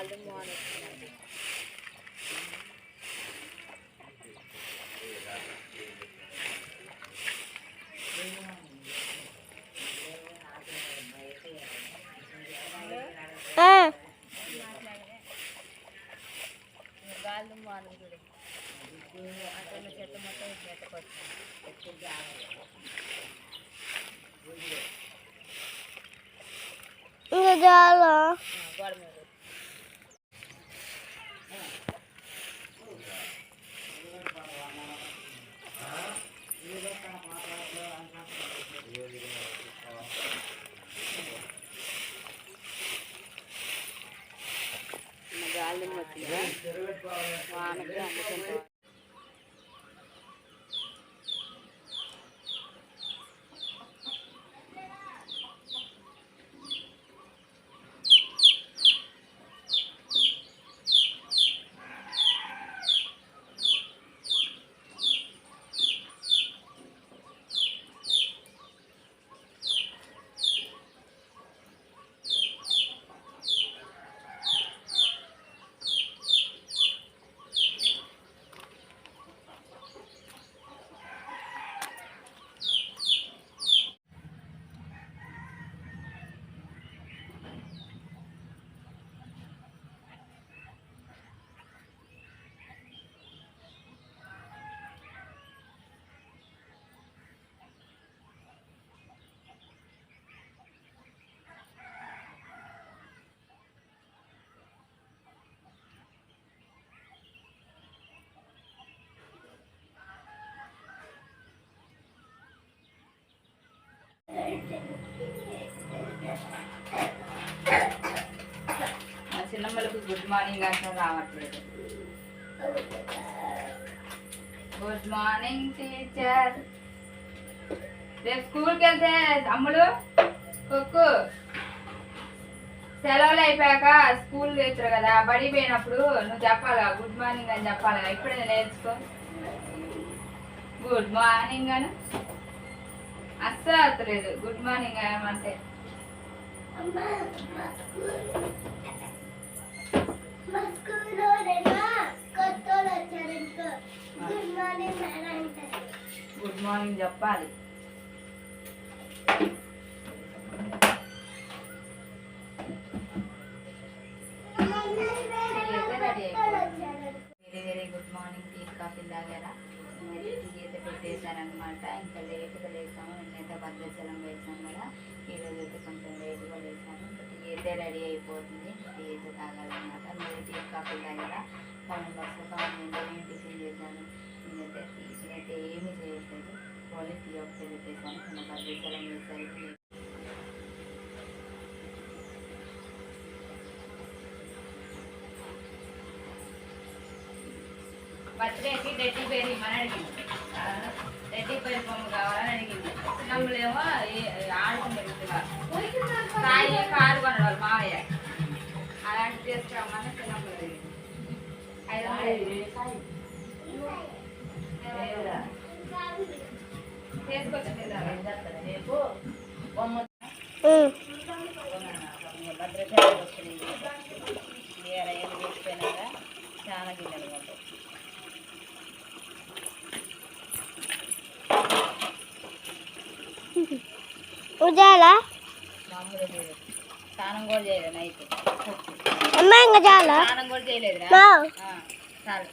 గాలి మానేస్తున్నాను గాలి మానేది అక్కడ చెట్టు మొత్తం చెట్టుకొచ్చాను ఇంకా చాలా ว่ามันแย่งไม่เป็นตั గుడ్ మార్నింగ్ అంటే రావట్లేదు. Good morning teacher. రేపు స్కూల్కి వెళ్తే అమ్ములు కుక్కు. సెలవులు అయిపోయాక స్కూల్ వేస్తారు కదా బడి పోయినప్పుడు నువ్వు చెప్పాలా గుడ్ మార్నింగ్ అని చెప్పాలా? ఇప్పుడే నేర్చుకో. గుడ్ మార్నింగ్ అని. అస్సలు అవుతలేదు గుడ్ మార్నింగ్ అంటే చెప్పాలి. Very very good morning tea coffee తాగారా? మరి టీ అయితే పెట్టేశారనమాట ఇంకా లేట్గా లేసాము నిన్నైతే భద్రాచలం వేసాం కదా. ఈరోజు అయితే కొంచెం లేట్గా లేసాము ఇంకా టీ అయితే రెడీ అయిపోతుంది. టీ అయితే తాగాలన్నమాట. మీరు టీ కాఫీ తాగారా? కామెంట్ బాక్స్లో కామెంట్ నేను టిఫిన్ చేశాను? బర్త్డేకి డెడ్డీ బేర్ ఇమ్మని అడిగింది డెడ్డీ బేర్ బొమ్మ కావాలని అడిగింది చిన్నమ్మలేమో ఆడుకుండే గుర్తుగా సాయి కారు కొన్నాడు వాళ్ళ మావయ్య అలాంటి తీసుకురమ్మని చిన్నమ్మలు అడిగింది ఐదు వందలు చాలా గిన్నెలు ఉంటాయి ఉజాలా స్నానం కూడా చేయలేదు నైట్. అమ్మ ఇంకా చాలా స్నానం కూడా చేయలేదు చాలు.